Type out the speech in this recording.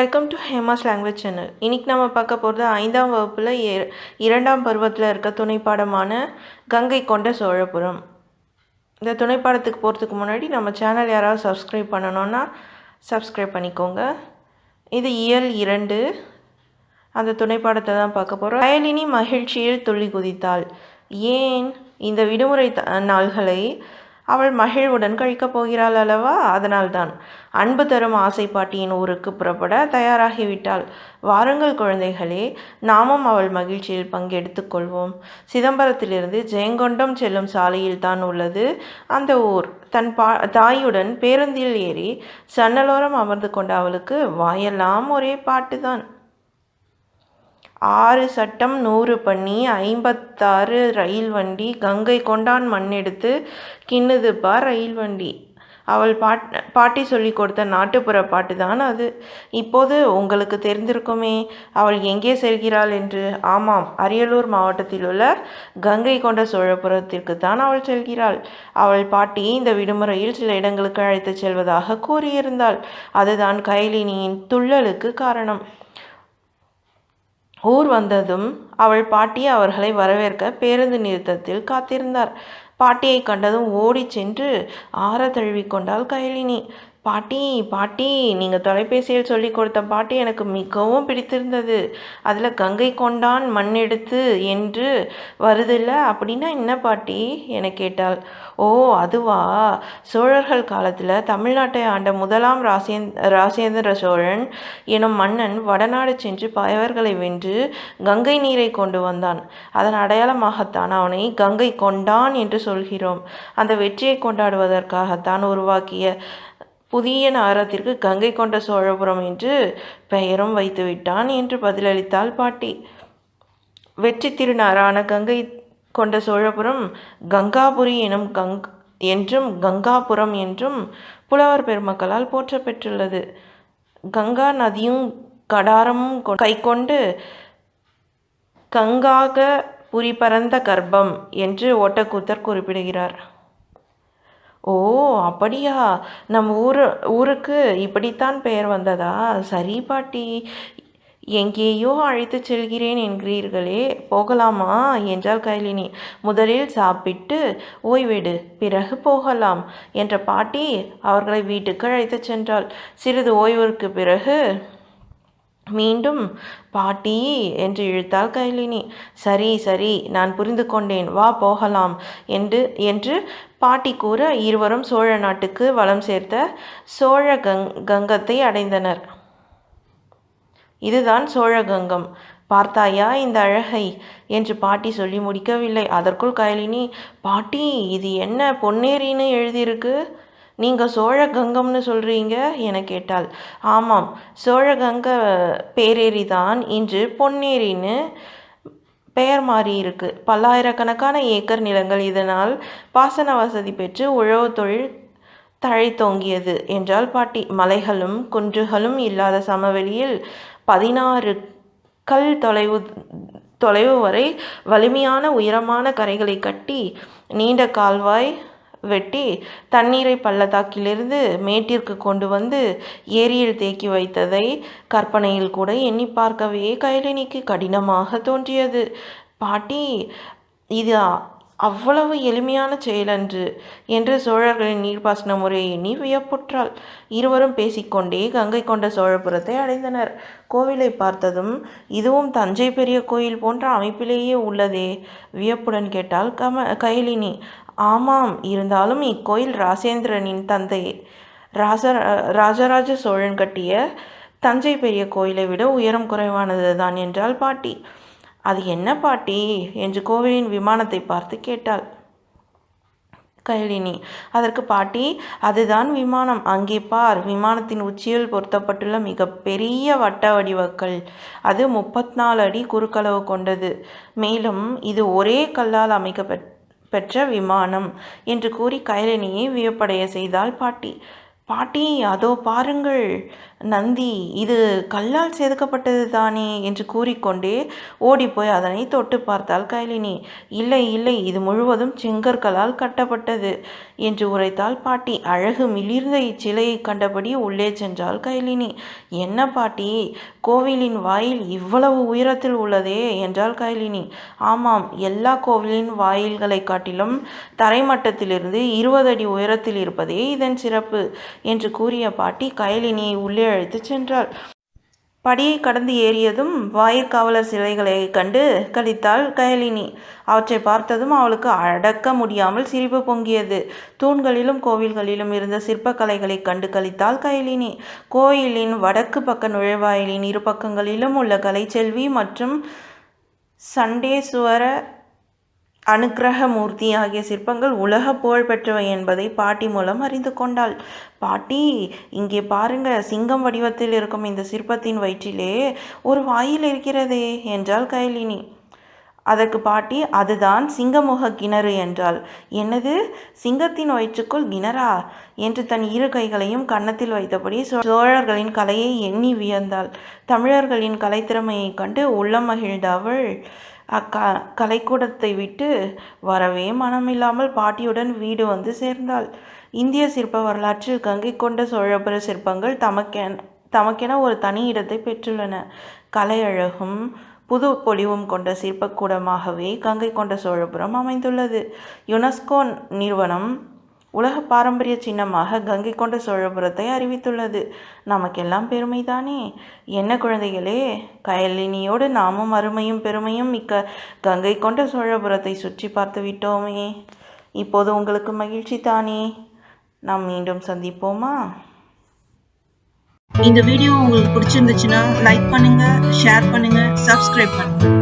Welcome to Hema's language channel இன்றைக்கி நம்ம பார்க்க போகிறது ஐந்தாம் வகுப்பில் இரண்டாம் பருவத்தில் இருக்க துணைப்பாடமான கங்கை கொண்ட சோழபுரம். இந்த துணைப்பாடத்துக்கு போகிறதுக்கு முன்னாடி நம்ம சேனல் யாராவது சப்ஸ்கிரைப் பண்ணணுன்னா சப்ஸ்கிரைப் பண்ணிக்கோங்க. இது இயல் இரண்டு. அந்த துணைப்பாடத்தை தான் பார்க்க போகிறோம் வயலினி மகிழ்ச்சியில் துள்ளி குதித்தாள். ஏன் இந்த விடுமுறை த நாள்களை அவள் மகிழ்வுடன் கழிக்கப் போகிறாள் அல்லவா? அதனால்தான். அன்பு தரும் ஆசை பாட்டியின் ஊருக்கு புறப்பட தயாராகிவிட்டாள். வாருங்கள் குழந்தைகளே நாமும் அவள் மகிழ்ச்சியில் பங்கெடுத்து கொள்வோம். சிதம்பரத்திலிருந்து ஜெயங்கொண்டம் செல்லும் சாலையில் தான் உள்ளது. அந்த ஊர் தன் பா தாயுடன் பேருந்தில் ஏறி சன்னலோரம் அமர்ந்து கொண்ட அவளுக்கு வாயெல்லாம் ஒரே பாட்டுதான். ஆறு சட்டம் நூறு பண்ணி ஐம்பத்தாறு ரயில் வண்டி கங்கை கொண்டான் மண்ணெடுத்து கிண்ணுதுப்பா ரயில் வண்டி. அவள் பாட் பாட்டி சொல்லி கொடுத்த நாட்டுப்புற பாட்டு தான் அது. இப்போது உங்களுக்கு தெரிந்திருக்குமே அவள் எங்கே செல்கிறாள் என்று? ஆமாம் அரியலூர் மாவட்டத்தில் உள்ள கங்கை கொண்ட சோழபுரத்திற்கு தான் அவள் செல்கிறாள். அவள் பாட்டி இந்த விடுமுறையில் சில இடங்களுக்கு அழைத்துச் செல்வதாக கூறியிருந்தாள். அதுதான் கைலினியின் துள்ளலுக்கு காரணம். ஊர் வந்ததும் அவள் பாட்டி அவர்களை வரவேற்க பேருந்து நிறுத்தத்தில் காத்திருந்தார். பாட்டியை கண்டதும் ஓடிச் சென்று ஆற தழுவி கொண்டாள் கைலினி. பாட்டி பாட்டி நீங்கள் தொலைபேசியில் சொல்லிக் கொடுத்த பாட்டி எனக்கு மிகவும் பிடித்திருந்தது. அதில் கங்கை கொண்டான் மண் எடுத்து என்று வருதில்ல அப்படின்னா என்ன பாட்டி? என கேட்டாள். ஓ அதுவா? சோழர்கள் காலத்தில் தமிழ்நாட்டை ஆண்ட முதலாம் ராசேந் ராசேந்திர சோழன் எனும் மன்னன் வடநாடு சென்று பயவர்களை வென்று கங்கை நீரை கொண்டு வந்தான். அதன் அடையாளமாகத்தான் அவனை கங்கை கொண்டான் என்று சொல்கிறோம். அந்த வெற்றியை கொண்டாடுவதற்காகத்தான் உருவாக்கிய புதிய நகரத்திற்கு கங்கை கொண்ட சோழபுரம் என்று பெயரும் வைத்துவிட்டான் என்று பதிலளித்தாள் பாட்டி. வெற்றி திருநாரான கங்கை கொண்ட சோழபுரம் கங்காபுரி எனும் கங் என்றும் கங்காபுரம் என்றும் புலவர் பெருமக்களால் போற்ற பெற்றுள்ளது கங்கா நதியும் கடாரமும் கைக்கொண்டு கங்காக புரி பரந்த கர்ப்பம் என்று ஓட்டக்கூத்தர் குறிப்பிடுகிறார். ஓ அப்படியா? நம்ம ஊரு ஊருக்கு இப்படித்தான் பெயர் வந்ததா? சரி பாட்டி. எங்கேயோ அழைத்துச் செல்கிறேன் என்கிறீர்களே. போகலாமா? என்றாள் கைலினி. முதலில் சாப்பிட்டு ஓய்வெடு பிறகு போகலாம் என்ற பாட்டி அவர்களை வீட்டுக்கு அழைத்துச் சென்றாள். சிறிது ஓய்விற்கு பிறகு மீண்டும் பாட்டி என்று இழுத்தாள் கைலினி. சரி சரி நான் புரிந்து கொண்டேன். வா போகலாம் என்று என்று பாட்டி கூற இருவரும் சோழ நாட்டுக்கு வளம் சேர்த்த சோழ கங் கங்கத்தை அடைந்தனர். இதுதான் சோழகங்கம் பார்த்தாயா இந்த அழகை? என்று பாட்டி சொல்லி முடிக்கவில்லை. அதற்குள் கைலினி பாட்டி இது என்ன பொன்னேரின்னு எழுதியிருக்கு? நீங்கள் சோழகங்கம்னு சொல்கிறீங்க என கேட்டாள். ஆமாம் சோழகங்க பேரேரி தான் இன்று பொன்னேரின்னு பெயர் மாறியிருக்கு. பல்லாயிரக்கணக்கான ஏக்கர் நிலங்கள். இதனால் பாசன வசதி பெற்று உழவு தொழில் தழைத்தோங்கியது என்றால் பாட்டி. மலைகளும் குன்றுகளும் இல்லாத சமவெளியில் பதினாறு கல் தொலைவு தொலைவு வரை வலிமையான உயரமான கரைகளை கட்டி நீண்ட கால்வாய் வெட்டி தண்ணீரை பள்ளத்தாக்கிலிருந்து மேட்டிற்கு கொண்டு வந்து ஏரியில் தேக்கி வைத்ததை கற்பனையில் கூட எண்ணி பார்க்கவே கைலினிக்கு கடினமாக தோன்றியது. பாட்டி இது அவ்வளவு எளிமையான செயலன்று என்று சோழர்களின் நீர்ப்பாசன முறையை எண்ணி வியப்புற்றாள். இருவரும் பேசிக்கொண்டே கங்கை கொண்ட சோழபுரத்தை அடைந்தனர். கோவிலை பார்த்ததும் இதுவும் தஞ்சை பெரிய கோயில் போன்ற அமைப்பிலேயே உள்ளதே வியப்புடன் கேட்டால் கம கைலினி ஆமாம் இருந்தாலும் இக்கோயில் ராசேந்திரனின் தந்தை ராச ராஜராஜ சோழன் கட்டிய தஞ்சை பெரிய கோயிலை விட உயரம் குறைவானது தான் என்றாள் பாட்டி. அது என்ன பாட்டி? என்று கோவிலின் விமானத்தை பார்த்து கேட்டாள். கைலினி அதற்கு பாட்டி அதுதான் விமானம். அங்கே பார் விமானத்தின் உச்சியில் பொருத்தப்பட்டுள்ள மிக பெரிய வட்ட வடிவக்கல். அது முப்பத்தி நாலு அடி குறுக்களவு கொண்டது. மேலும் இது ஒரே கல்லால் அமைக்கப்பட்ட பெற்ற விமானம் என்று கூறி கைலனியை வியப்படைய செய்தாள் பாட்டி. பாட்டி அதோ பாருங்கள். நந்தி இது கல்லால் செதுக்கப்பட்டது தானே என்று கூறிக்கொண்டே ஓடிப்போய் அதனை தொட்டு பார்த்தாள் கைலினி. இல்லை இல்லை இது முழுவதும் செங்கற்களால் கட்டப்பட்டது என்று உரைத்தாள் பாட்டி. அழகு மிளிர்ந்த இச்சிலையை கண்டபடி உள்ளே சென்றாள் கைலினி. என்ன பாட்டி கோவிலின் வாயில் இவ்வளவு உயரத்தில் உள்ளதே என்றாள் கைலினி. ஆமாம் எல்லா கோவிலின் வாயில்களை காட்டிலும் தரைமட்டத்திலிருந்து இருபது அடி உயரத்தில் இருப்பதே இதன் சிறப்பு. என்று கூறிய பாட்டி கயலினியை உள்ளே அழைத்து சென்றாள். படியை கடந்து ஏறியதும் வாயிற்காவலர் சிலைகளை கண்டு கழித்தாள் கயலினி. அவற்றை பார்த்ததும் அவளுக்கு அடக்க முடியாமல் சிரிப்பு பொங்கியது. தூண்களிலும் கோவில்களிலும் இருந்த சிற்பக்கலைகளை கண்டு கழித்தாள் கயலினி. கோயிலின் வடக்கு பக்க நுழைவாயிலின் இரு பக்கங்களிலும் உள்ள கலைச்செல்வி மற்றும் சண்டேஸ்வர அனுக்கிரக மூர்த்தி ஆகிய சிற்பங்கள் உலக புகழ் பெற்றவை என்பதை பாட்டி மூலம் அறிந்து கொண்டாள். பாட்டி இங்கே பாருங்க சிங்கம் வடிவத்தில் இருக்கும் இந்த சிற்பத்தின் வயிற்றிலே ஒரு வாயில் இருக்கிறதே என்றாள் கைலினி. அதற்கு பாட்டி அதுதான் சிங்கமுக கிணறு என்றாள். என்னது? சிங்கத்தின் வயிற்றுக்குள் கிணறா? என்று தன் இரு கைகளையும் கன்னத்தில் வைத்தபடி சோ- சோழர்களின் கலையை எண்ணி வியந்தாள். தமிழர்களின் கலைத்திறமையைக் கண்டு உள்ளம் மகிழ்ந்த அவள் அக்க கலைக்கூடத்தை விட்டு வரவே மனமில்லாமல் பாட்டியுடன் வீடு வந்து சேர்ந்தாள். இந்திய சிற்ப வரலாற்றில் கங்கை கொண்ட சோழபுர சிற்பங்கள் தமக்கென தமக்கென ஒரு தனி இடத்தை பெற்றுள்ளன. கலையழகும் புது பொலிவும் கொண்ட சிற்பக்கூடமாகவே கங்கை கொண்ட சோழபுரம் அமைந்துள்ளது. யுனெஸ்கோ நிறுவனம் உலக பாரம்பரிய சின்னமாக கங்கை கொண்ட சோழபுரத்தை அறிவித்துள்ளது. நமக்கெல்லாம் பெருமைதானே? என்ன குழந்தைகளே? கயலினியோடு நாமும் அருமையும் பெருமையும் மிக்க கங்கை கொண்ட சோழபுரத்தை சுற்றி பார்த்து விட்டோமே. இப்போது உங்களுக்கு மகிழ்ச்சி தானே? நாம் மீண்டும் சந்திப்போமா? இந்த வீடியோ உங்களுக்கு பிடிச்சிருந்துச்சுன்னா லைக் பண்ணுங்க ஷேர் பண்ணுங்க சப்ஸ்கிரைப் பண்ணுங்க.